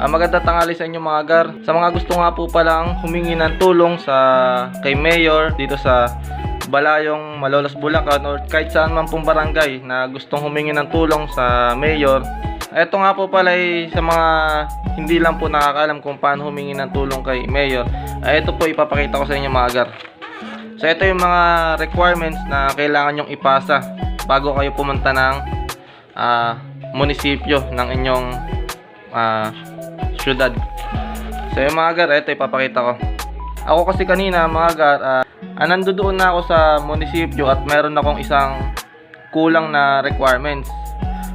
Ah, maganda tangali sa inyo mga gar. Sa mga gusto nga po palang humingi ng tulong sa kay Mayor dito sa Balayong Malolos Bulacan or kahit saan man pong barangay na gustong humingi ng tulong sa Mayor. Ito nga po pala ay sa mga hindi lang po nakakaalam kung paano humingi ng tulong kay Mayor. Ay ito po ipapakita ko sa inyo mga gar. So ito yung mga requirements na kailangan nyong ipasa bago kayo pumunta ng ah, munisipyo ng inyong ah, syudad. So yung mga gar, ito ipapakita ko. Ako kasi kanina mga gar, ah, ah, nandoon na ako sa munisipyo at meron akong isang kulang na requirements.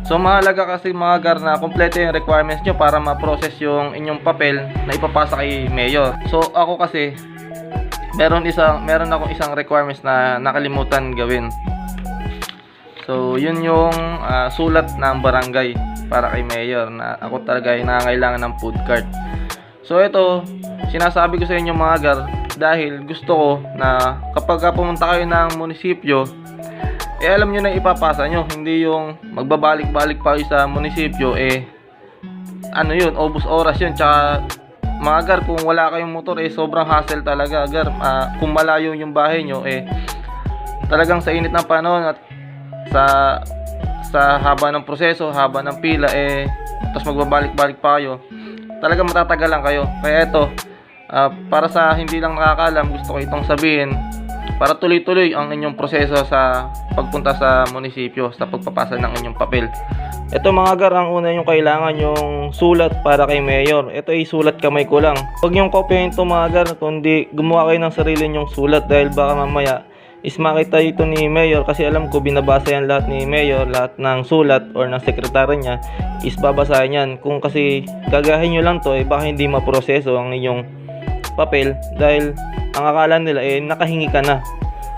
So mahalaga kasi mga gar na kompleto yung requirements nyo para ma-process yung inyong papel na ipapasa kay mayor. So ako kasi meron isang meron akong isang requirements na nakalimutan gawin. So, yun yung ah, sulat ng barangay para kay mayor na ako talaga ay nangangailangan ng food cart. So, ito, sinasabi ko sa inyo mga gar dahil gusto ko na kapag ka pumunta kayo ng munisipyo, eh alam nyo na ipapasa nyo. Hindi yung magbabalik-balik pa kayo sa munisipyo, eh ano yun, obus oras yun. Tsaka mga gar, kung wala kayong motor, eh sobrang hassle talaga. Gar, ah, kung malayo yung bahay nyo, eh talagang sa init ng panahon at sa sa haba ng proseso, haba ng pila eh tapos magbabalik-balik pa kayo. Talagang matatagal lang kayo. Kaya ito, ah, para sa hindi lang nakakaalam, gusto ko itong sabihin para tuloy-tuloy ang inyong proseso sa pagpunta sa munisipyo sa pagpapasa ng inyong papel. Ito mga gar, ang una yung kailangan yung sulat para kay mayor. Ito ay sulat kamay ko lang. Huwag yung kopyahin ito mga gar, kundi gumawa kayo ng sarili nyong sulat dahil baka mamaya is makita ito ni Mayor kasi alam ko binabasa yan lahat ni Mayor, lahat ng sulat or ng sekretary niya is babasahin yan. Kung kasi gagahin nyo lang to, eh baka hindi maproseso ang inyong papel dahil ang akala nila eh nakahingi ka na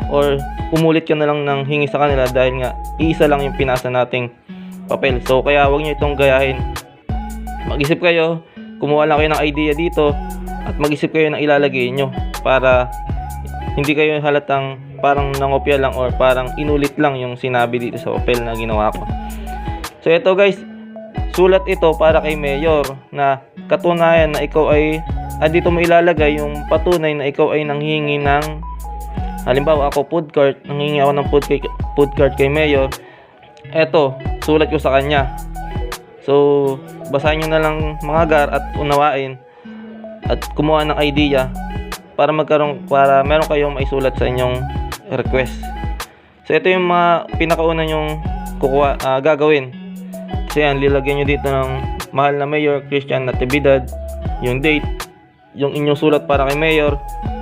or umulit ka na lang ng hingi sa kanila dahil nga iisa lang yung pinasa nating papel. So kaya wag nyo itong gayahin. Mag-isip kayo, kumuha lang kayo ng idea dito at mag-isip kayo ng ilalagay nyo para hindi kayo halatang parang nangopya lang or parang inulit lang yung sinabi dito sa papel na ginawa ko. So ito guys, sulat ito para kay Mayor na katunayan na ikaw ay ah, dito mo ilalagay yung patunay na ikaw ay nanghingi ng halimbawa ako food cart, nanghingi ako ng food, kay, food cart kay Mayor. Eto, sulat ko sa kanya. So, basahin nyo na lang mga gar at unawain at kumuha ng idea para magkaroon para meron kayong maisulat sa inyong request. So ito yung mga pinakauna yung kukuha ah, gagawin. So yan, lilagyan nyo dito ng mahal na mayor Christian Natividad, yung date, yung inyong sulat para kay mayor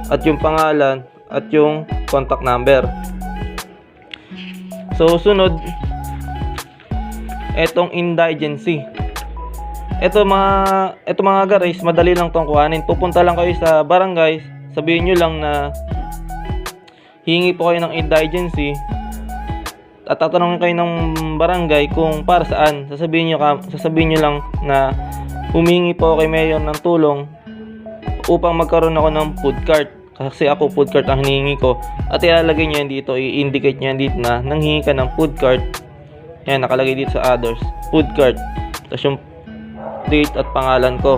at yung pangalan at yung contact number. So sunod etong indigency. Ito mga ito mga guys, madali lang tong kuhanin. Pupunta lang kayo sa barangay, sabihin nyo lang na hingi po kayo ng indigency at tatanungin kayo ng barangay kung para saan. Sasabihin nyo, ka- sasabihin nyo lang na humingi po kay mayor ng tulong upang magkaroon ako ng food cart. Kasi ako food cart ang hinihingi ko. At ilalagay nyo yan dito, i-indicate nyo yan dito na nanghingi ka ng food cart. Yan, nakalagay dito sa others. Food cart. Tapos yung date at pangalan ko.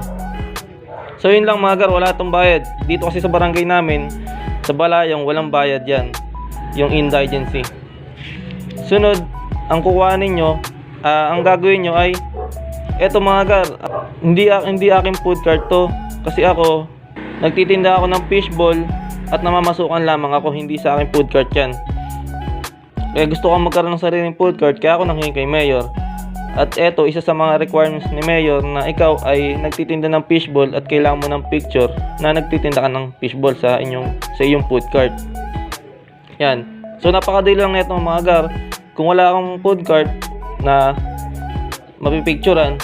So yun lang mga gar, wala tong bayad. Dito kasi sa barangay namin, sa Balayong, walang bayad yan. Yung indigency. Sunod, ang kukuha ninyo, ah, ang gagawin nyo ay, eto mga gar, hindi, hindi aking food cart to. Kasi ako, nagtitinda ako ng fishball at namamasukan lamang ako, hindi sa aking food cart yan. Kaya gusto ko magkaroon ng sariling food cart, kaya ako nanghingi kay Mayor. At eto, isa sa mga requirements ni Mayor na ikaw ay nagtitinda ng fishball at kailangan mo ng picture na nagtitinda ka ng fishball sa inyong sa iyong food cart. Yan. So napakadali lang nito mga gar. Kung wala kang food cart na mapipicturean,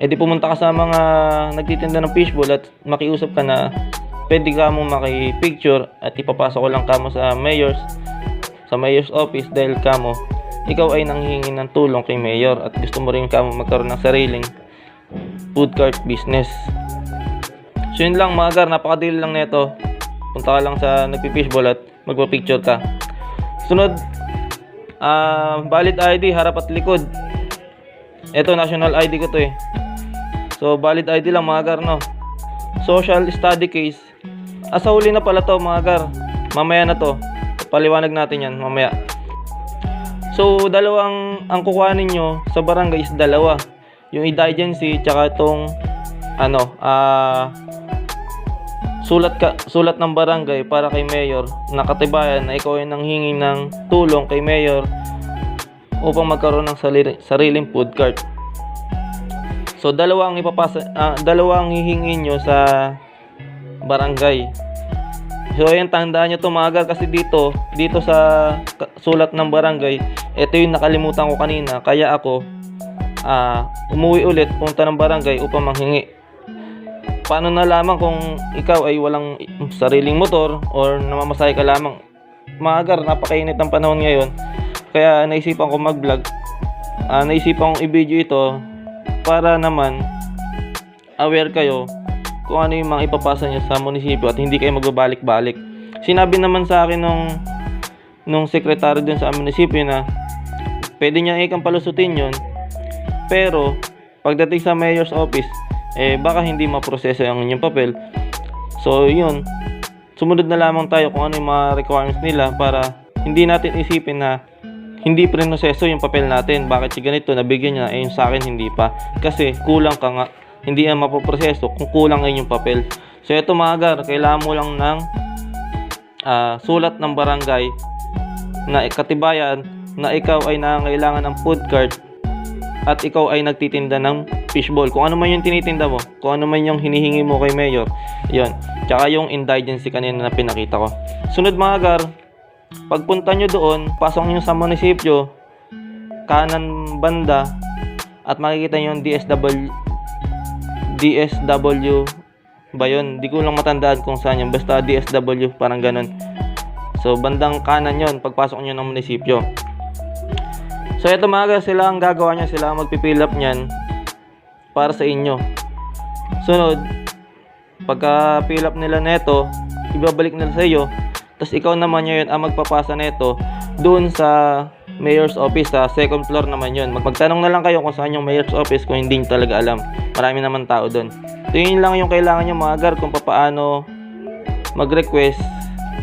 edi pumunta ka sa mga nagtitinda ng fishball at makiusap ka na pwede ka mo makipicture at ipapasok ko lang kamo sa mayor's sa mayor's office dahil kamo ikaw ay nanghingi ng tulong kay mayor at gusto mo rin kamo magkaroon ng sariling food cart business. So yun lang mga gar, napakadali lang nito. Punta ka lang sa nagpipishball at magpa-picture ka. Sunod, ah valid ID, harap at likod. Ito, national ID ko to eh. So, valid ID lang mga gar, no? Social study case. Ah, sa huli na pala to mga gar. Mamaya na to. Paliwanag natin yan mamaya. So, dalawang ang kukuhanin nyo sa barangay is dalawa. Yung id-agency tsaka itong ano, ah sulat ka sulat ng barangay para kay mayor na katibayan na ikaw ay nanghingi ng tulong kay mayor upang magkaroon ng sarili, sariling food cart. So dalawa ang ipapasa ah, dalawa ang hihingin nyo sa barangay. So ayan tandaan nyo to mga kasi dito dito sa sulat ng barangay ito yung nakalimutan ko kanina kaya ako ah umuwi ulit punta ng barangay upang manghingi. Paano nalaman kung ikaw ay walang sariling motor or namamasahe ka lamang? Mga gar, napakainit ang panahon ngayon. Kaya naisipan ko mag-vlog. Ah, naisipan kong i-video ito para naman aware kayo kung ano yung mga ipapasa niya sa munisipyo at hindi kayo magbabalik-balik. Sinabi naman sa akin nung nung sekretary dun sa munisipyo na pwede niya ikang palusutin yon pero pagdating sa mayor's office eh baka hindi maproseso ang inyong papel so yun sumunod na lamang tayo kung ano yung mga requirements nila para hindi natin isipin na hindi prinoseso yung papel natin. Bakit si ganito nabigyan niya eh yung sa akin hindi pa. Kasi kulang ka nga. Hindi yan mapoproseso kung kulang ang yung papel. So ito mga gar, kailangan mo lang ng ah, sulat ng barangay na katibayan na ikaw ay nangangailangan ng food cart at ikaw ay nagtitinda ng fishball. Kung ano man yung tinitinda mo, kung ano man yung hinihingi mo kay Mayor, yon. Tsaka yung indigency kanina na pinakita ko. Sunod mga gar, pagpunta nyo doon, pasok nyo sa munisipyo, kanan banda, at makikita nyo yung DSW, DSW ba yun? Di ko lang matandaan kung saan yun. Basta DSW, parang ganun. So, bandang kanan yon pagpasok nyo ng munisipyo. So, ito mga guys, sila ang gagawa nyo. Sila ang magpipill up nyan para sa inyo. Sunod, pagka fill up nila neto, ibabalik nila sa iyo. Tapos ikaw naman yun ang magpapasa neto doon sa mayor's office sa second floor naman yun. Magpagtanong na lang kayo kung saan yung mayor's office kung hindi nyo talaga alam. Marami naman tao doon. So yun lang yung kailangan nyo mga gar kung paano mag-request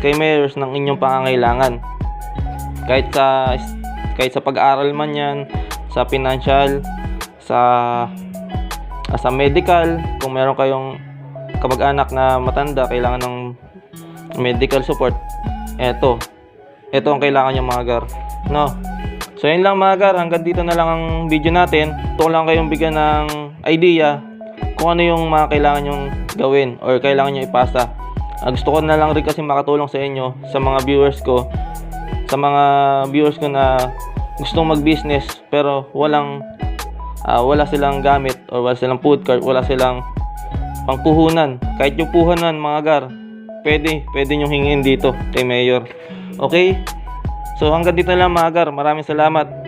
kay mayors ng inyong pangangailangan. Kahit sa kahit sa pag-aaral man yan, sa financial, sa sa medical, kung meron kayong kamag-anak na matanda, kailangan ng medical support, eto. Ito ang kailangan nyo mga gar. No? So yun lang mga gar, hanggang dito na lang ang video natin. Ito lang kayong bigyan ng idea kung ano yung mga kailangan nyong gawin or kailangan nyo ipasa. Ah, gusto ko na lang rin kasi makatulong sa inyo, sa mga viewers ko, sa mga viewers ko na gustong mag-business pero walang ah, wala silang gamit or wala silang food cart, wala silang pangpuhunan. Kahit yung puhunan mga gar, pwede, pwede nyo hingin dito kay Mayor. Okay? So hanggang dito lang mga gar. Maraming salamat.